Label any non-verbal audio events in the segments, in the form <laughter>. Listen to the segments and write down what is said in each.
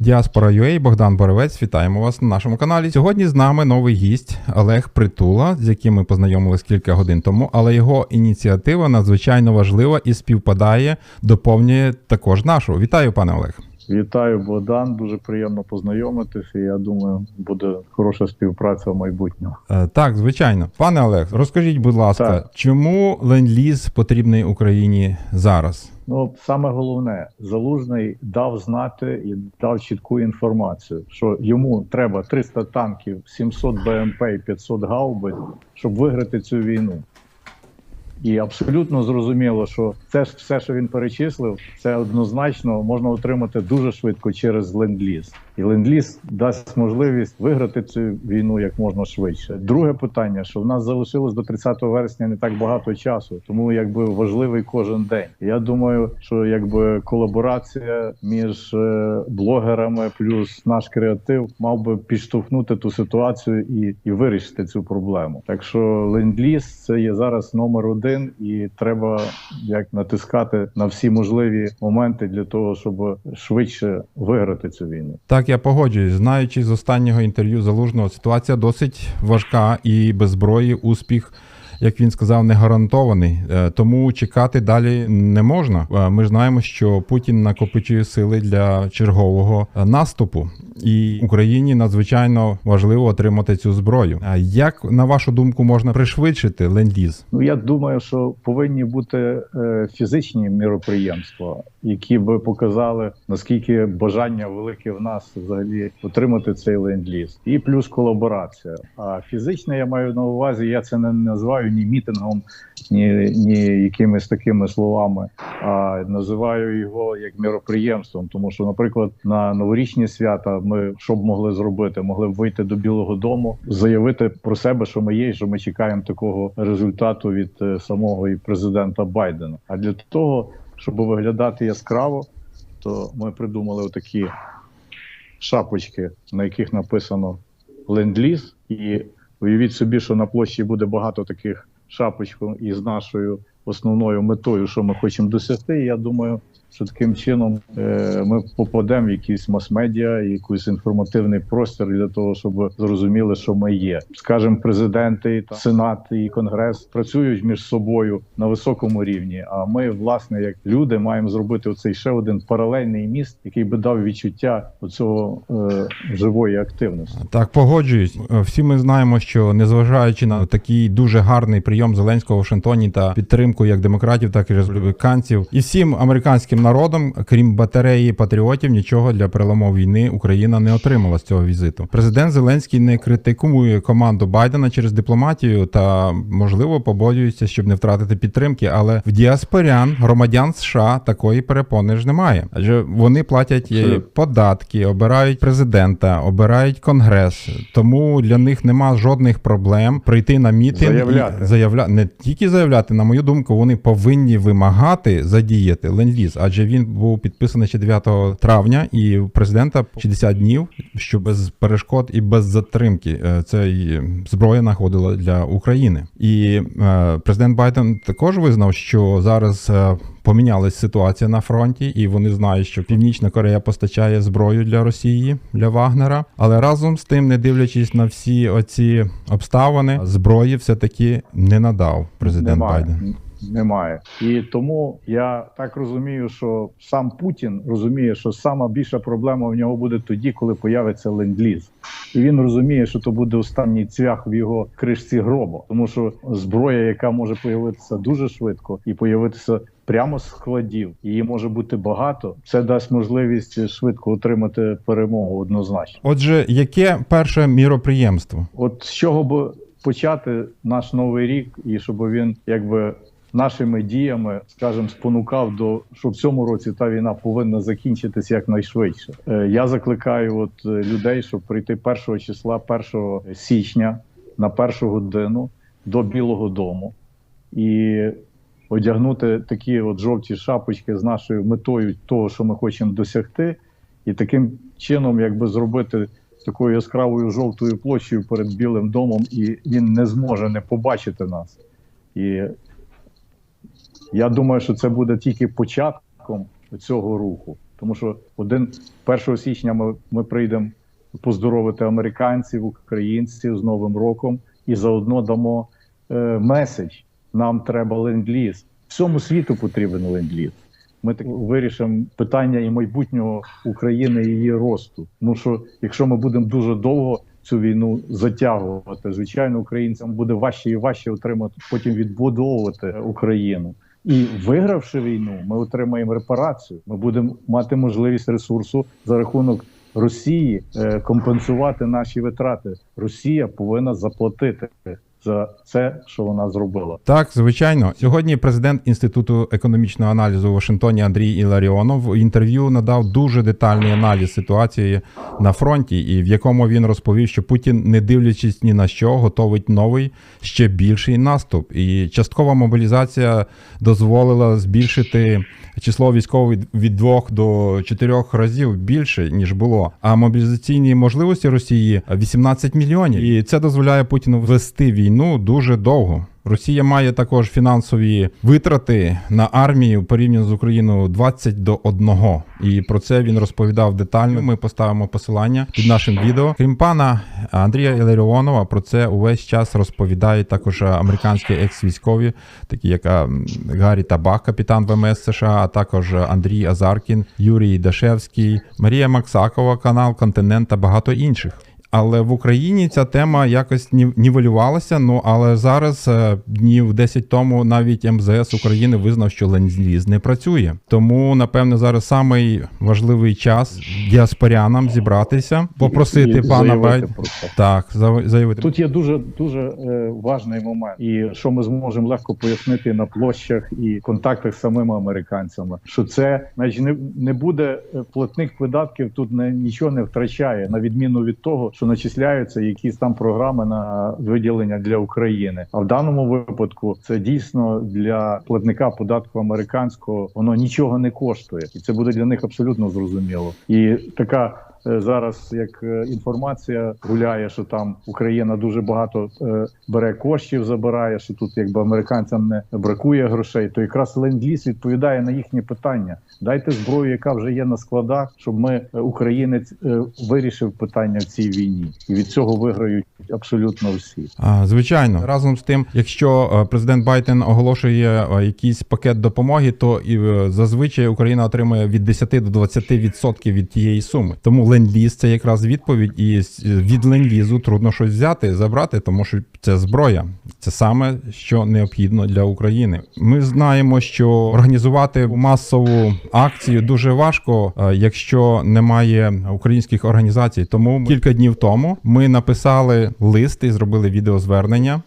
Діаспора UA, Богдан Боровець, вітаємо вас на нашому каналі. Сьогодні з нами новий гість Олег Притула, з яким ми познайомились кілька годин тому, але його ініціатива надзвичайно важлива і співпадає, доповнює також нашу. Вітаю, пане Олег. Вітаю, Богдан. Дуже приємно познайомитися. Я думаю, буде хороша співпраця в майбутньому. Е, Так, звичайно. Пане Олег, розкажіть, будь ласка, Так. чому ленд-ліз потрібний Україні зараз? Ну, саме головне, залужний дав знати і дав чітку інформацію, що йому треба 300 танків, 700 БМП і 500 гаубиць, щоб виграти цю війну. І абсолютно зрозуміло, що це ж все, що він перечислив, це однозначно можна отримати дуже швидко через ленд-ліз. І ленд-ліз дасть можливість виграти цю війну як можна швидше. Друге питання, що в нас залишилось до 30 вересня не так багато часу, тому якби важливий кожен день. Я думаю, що якби колаборація між е, блогерами плюс наш креатив мав би підштовхнути ту ситуацію і, і вирішити цю проблему. Так що ленд-ліз це є зараз номер один, і треба як натискати на всі можливі моменти для того, щоб швидше виграти цю війну. Так, я погоджуюсь. Знаючи з останнього інтерв'ю залужного, ситуація досить важка і без зброї успіх. Як він сказав, не гарантований, Е, тому чекати далі не можна. Е, Ми знаємо, що Путін накопичує сили для чергового е, наступу, і Україні надзвичайно важливо отримати цю зброю. Як на вашу думку можна пришвидшити ленд-ліз? Ну я думаю, що повинні бути фізичні міроприємства, які би показали наскільки бажання велике в нас взагалі отримати цей ленд-ліз. і плюс колаборація. А фізичне я маю на увазі, я це не називаю ні мітингом, ні, ні якимись такими словами, а називаю його як міроприємством. Тому що, наприклад, на новорічні свята ми що б могли зробити? Могли б вийти до Білого Дому, заявити про себе, що ми є, що ми чекаємо такого результату від е, самого і президента Байдена. А для того, щоб виглядати яскраво, то ми придумали отакі шапочки, на яких написано ленд-ліз. І уявіть собі, що на площі буде багато таких шапочок із нашою основною метою, що ми хочемо досягти. Я думаю, що таким чином е, ми попадемо в якісь мас-медіа, якийсь інформативний простір для того, щоб зрозуміли, що ми є. Скажем, президенти, сенат і конгрес працюють між собою на високому рівні. А ми, власне, як люди, маємо зробити оцей ще один паралельний міст, який би дав відчуття оцього е, живої активності. Так, погоджуюсь. Е, Всі ми знаємо, що незважаючи на такий дуже гарний прийом Зеленського в Вашингтоні та підтримку як демократів, так і республіканців, і всім американським народом, крім батареї патріотів, нічого для перелому війни Україна не отримала з цього візиту. Президент Зеленський не критикує команду Байдена через дипломатію та можливо побоюється, щоб не втратити підтримки. Але в діаспорян громадян США такої перепони ж немає, адже вони платять податки, обирають президента, обирають конгрес. Тому для них нема жодних проблем прийти на мітинг Заявляти. і заявля... не тільки заявляти. На мою думку, вони повинні вимагати задіяти ленд-ліз, адже він був підписаний ще 9 травня, і у президента 60 днів, що без перешкод і без затримки е, цей зброя знаходила для України. І е, президент Байден також визнав, що зараз. е, Помінялась ситуація на фронті, і вони знають, що Північна Корея постачає зброю для Росії для Вагнера. Але разом з тим, не дивлячись на всі оці обставини, зброї все таки не надав президент Немає. Байден. Немає. І тому я так розумію, що сам Путін розуміє, що сама більша проблема в нього буде тоді, коли появиться ленд-ліз. І він розуміє, що то буде останній цвях в його кришці гроба, тому що зброя, яка може появитися дуже швидко і появитися прямо з складів, її може бути багато. Це дасть можливість швидко отримати перемогу однозначно. Отже, яке перше міроприємство? От з чого б почати наш новий рік, і щоб він якби нашими діями, скажімо, спонукав до що в цьому році та війна повинна закінчитися якнайшвидше. Е, Я закликаю от е, людей, щоб прийти 1 числа, 1 січня на першу годину до Білого Дому і одягнути такі от жовті шапочки з нашою метою того, що ми хочемо досягти, і таким чином, якби зробити такою яскравою жовтою площею перед Білим домом, і він не зможе не побачити нас. І я думаю, що це буде тільки початком цього руху. Тому що один 1 січня ми, ми прийдемо поздоровити американців, українців з Новим роком і заодно дамо е, меседж. Нам треба ленд-ліз. Всьому світу потрібен ленд-ліз. Ми так вирішимо питання і майбутнього України і її росту. Тому що якщо ми будемо дуже довго цю війну затягувати, звичайно, українцям буде важче і важче отримати потім відбудовувати Україну. І вигравши війну, ми отримаємо репарацію. Ми будемо мати можливість ресурсу за рахунок Росії е, компенсувати наші витрати. Росія повинна заплатити за це, що вона зробила. Так, звичайно. Сьогодні президент Інституту економічного аналізу у Вашингтоні Андрій Іларіонов в інтерв'ю надав дуже детальний аналіз ситуації на фронті, і в якому він розповів, що Путін, не дивлячись ні на що, готовить новий ще більший наступ. І часткова мобілізація дозволила збільшити число військових від двох до чотирьох разів більше ніж було. А мобілізаційні можливості Росії 18 мільйонів, і це дозволяє Путіну вести війну дуже довго. Росія має також фінансові витрати на армію порівняно з Україною 20 до 1. І про це він розповідав детально. Ми поставимо посилання під нашим відео. Крім пана Андрія Іларіонова, про це увесь час розповідають також американські екс-військові, такі як Гаррі Табак, капітан ВМС США, а також Андрій Азаркін, Юрій Дашевський, Марія Максакова, канал Континент та багато інших. Але в Україні ця тема якось нів- нівелювалася. Ну але зараз е, днів 10 тому навіть МЗС України визнав, що ленд-ліз не працює. Тому напевне зараз самий важливий час діаспорянам зібратися, попросити І пана Байд... Так, заявити. Тут є дуже дуже е, важний момент, і що ми зможемо легко пояснити на площах і контактах з самими американцями, що це значить, не, не буде е, платних видатків. Тут не нічого не втрачає, на відміну від того, що начисляються якісь там програми на виділення для України. А в даному випадку це дійсно для платника податку американського воно нічого не коштує, і це буде для них абсолютно зрозуміло. І така зараз як е, інформація гуляє, що там Україна дуже багато е, бере коштів, забирає, що тут якби американцям не бракує грошей, то якраз ленд-ліз відповідає на їхні питання. Дайте зброю, яка вже є на складах, щоб ми е, українець е, вирішив питання в цій війні, і від цього виграють абсолютно всі. Звичайно, разом з тим, якщо е, президент Байден оголошує е, якийсь пакет допомоги, то і е, зазвичай Україна отримує від 10 до 20% від тієї суми. Тому ленд-ліз – це якраз відповідь, і від ленд-лізу трудно щось взяти, забрати, тому що це зброя. Це саме що необхідно для України. Ми знаємо, що організувати масову акцію дуже важко, е, якщо немає українських організацій. Тому кілька днів тому ми написали лист і зробили відеозвернення.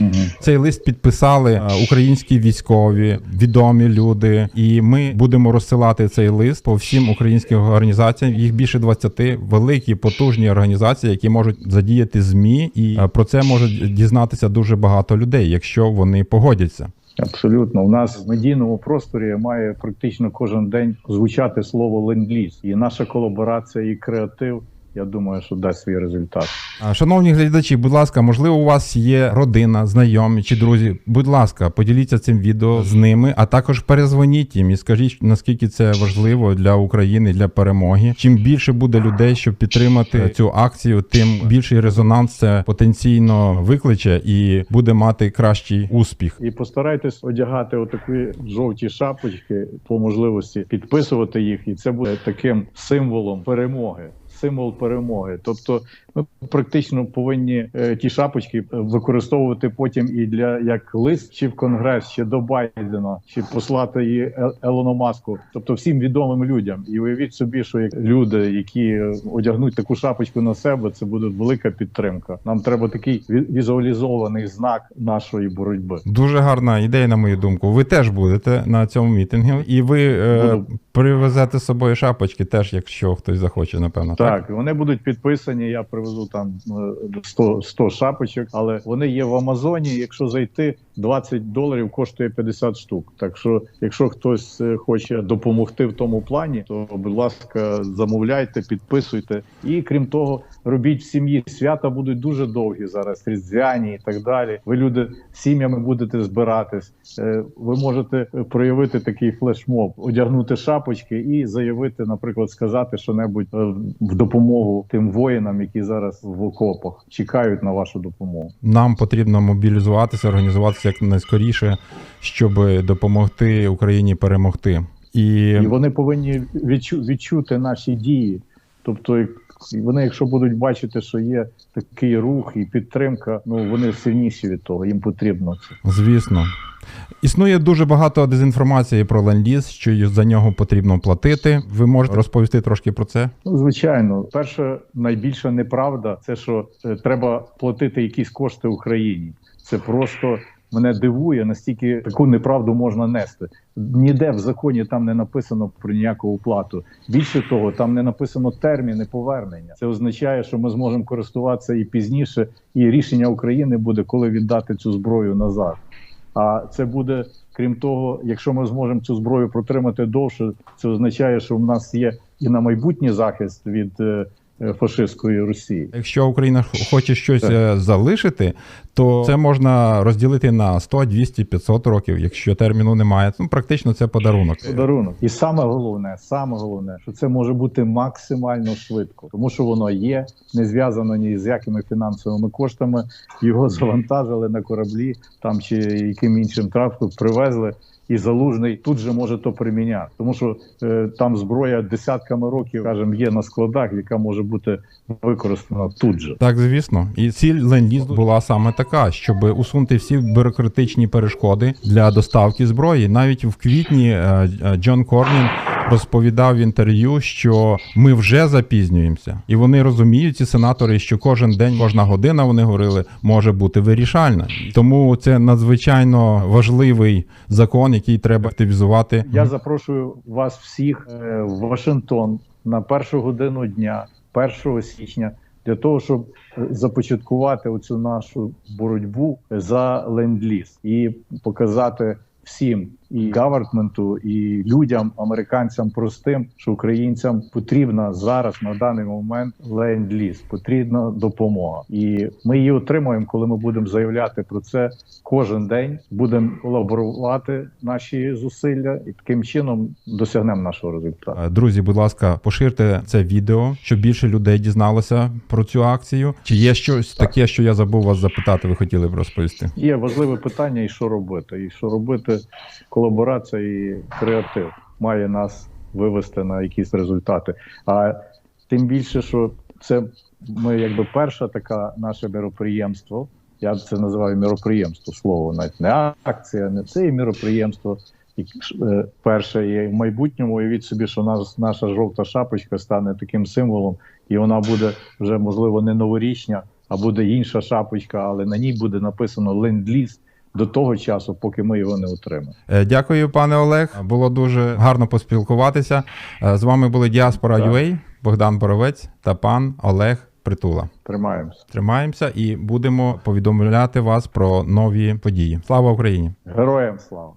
Угу. Цей лист підписали е, українські військові, відомі люди, і ми будемо розсилати цей лист по всім українським організаціям. Їх більше 20 великі потужні організації, які можуть задіяти змі, і е, про це можуть дізнатися дуже багато людей, якщо вони погодяться. Абсолютно, у нас в медійному просторі має практично кожен день звучати слово ленд-ліз. і наша колаборація і креатив. Я думаю, що дасть свій результат. Шановні глядачі, будь ласка, можливо, у вас є родина, знайомі чи друзі. Будь ласка, поділіться цим відео з ними, а також перезвоніть їм і скажіть, наскільки це важливо для України, для перемоги. Чим більше буде людей, щоб підтримати цю акцію, тим більший резонанс це потенційно викличе і буде мати кращий успіх. І постарайтесь одягати отакі жовті шапочки по можливості, підписувати їх, і це буде таким символом перемоги. Символ перемоги, тобто ми практично повинні е, ті шапочки е, використовувати потім і для як лист, чи в конгрес, чи до Байдена, чи послати її Ел- Елону Маску, тобто всім відомим людям. І уявіть собі, що як люди, які е, одягнуть таку шапочку на себе, це буде велика підтримка. Нам треба такий ві- візуалізований знак нашої боротьби. Дуже гарна ідея, на мою думку. Ви теж будете на цьому мітингу, і ви е, привезете з собою шапочки, теж, якщо хтось захоче, напевно. Так, вони будуть підписані. Я привезу там е, 100, 100 шапочок, але вони є в Амазоні. Якщо зайти 20 доларів коштує 50 штук. Так що, якщо хтось е, хоче допомогти в тому плані, то будь ласка, замовляйте, підписуйте. І крім того, робіть в сім'ї свята будуть дуже довгі зараз, різдвяні і так далі. Ви люди сім'ями будете збиратись. Е, Ви можете проявити такий флешмоб, одягнути шапочки і заявити, наприклад, сказати що-небудь е, в допомогу тим воїнам, які зараз в окопах чекають на вашу допомогу. Нам потрібно мобілізуватися, організуватися як найскоріше, щоб допомогти Україні перемогти. І І вони повинні відчу, відчути наші дії. Тобто, вони, якщо будуть бачити, що є такий рух і підтримка, ну вони сильніші від того, їм потрібно це. Звісно. Існує дуже багато дезінформації про ленд-ліз, що за нього потрібно платити. Ви можете розповісти трошки про це? Ну, звичайно, перша найбільша неправда це що е, треба платити якісь кошти Україні. Це просто мене дивує, настільки таку неправду можна нести. Ніде в законі там не написано про ніяку оплату. Більше того, там не написано терміни повернення. Це означає, що ми зможемо користуватися і пізніше, і рішення України буде, коли віддати цю зброю назад. А це буде, крім того, якщо ми зможемо цю зброю протримати довше, це означає, що в нас є і на майбутній захист від е, фашистської Росії. Якщо Україна хоче щось Так. е, залишити, то це можна розділити на 100, 200, 500 років. Якщо терміну немає, ну практично це подарунок. Подарунок. І саме головне, саме головне, що це може бути максимально швидко, тому що воно є, не зв'язано ні з якими фінансовими коштами. Його <laughs> завантажили на кораблі там чи яким іншим транспортом привезли. І залужний тут же може то приміняти, тому що е, там зброя десятками років, кажем є на складах, яка може бути використана тут же. Так, звісно, і ціль ленд-лізу була саме така, щоб усунути всі бюрократичні перешкоди для доставки зброї. Навіть в квітні е, е, Джон Корнін розповідав в інтерв'ю, що ми вже запізнюємося, і вони розуміють, ці сенатори, що кожен день, кожна година вони говорили, може бути вирішальна. Тому це надзвичайно важливий закон, який треба активізувати. Я запрошую вас всіх е, в Вашингтон на першу годину дня, 1 січня, для того, щоб е, започаткувати оцю нашу боротьбу за ленд-ліз і показати всім і гавартменту, і людям, американцям простим, що українцям потрібна зараз на даний момент ленд-ліз, потрібна допомога, і ми її отримуємо, коли ми будемо заявляти про це кожен день. Будемо колаборувати наші зусилля, і таким чином досягнемо нашого результату. Е, Друзі, будь ласка, поширте це відео, щоб більше людей дізналося про цю акцію. Чи є щось таке, що я забув вас запитати, ви хотіли б розповісти? Є важливе питання, і що робити. І що робити, колаборація і креатив має нас вивести на якісь результати. А тим більше, що це ми якби перша така наше міроприємство. Я це називаю міроприємство слово, навіть не акція, не це і міроприємство. І е, перше, і в майбутньому уявіть собі, що нас, наша жовта шапочка стане таким символом, і вона буде вже можливо не новорічня, а буде інша шапочка, але на ній буде написано ленд-ліз до того часу, поки ми його не отримаємо. Е, Дякую, пане Олег. Було дуже гарно поспілкуватися. Е, З вами були Діаспора. UA, Богдан Боровець та пан Олег Притула. Тримаємося. Тримаємося і будемо повідомляти вас про нові події. Слава Україні! Героям слава!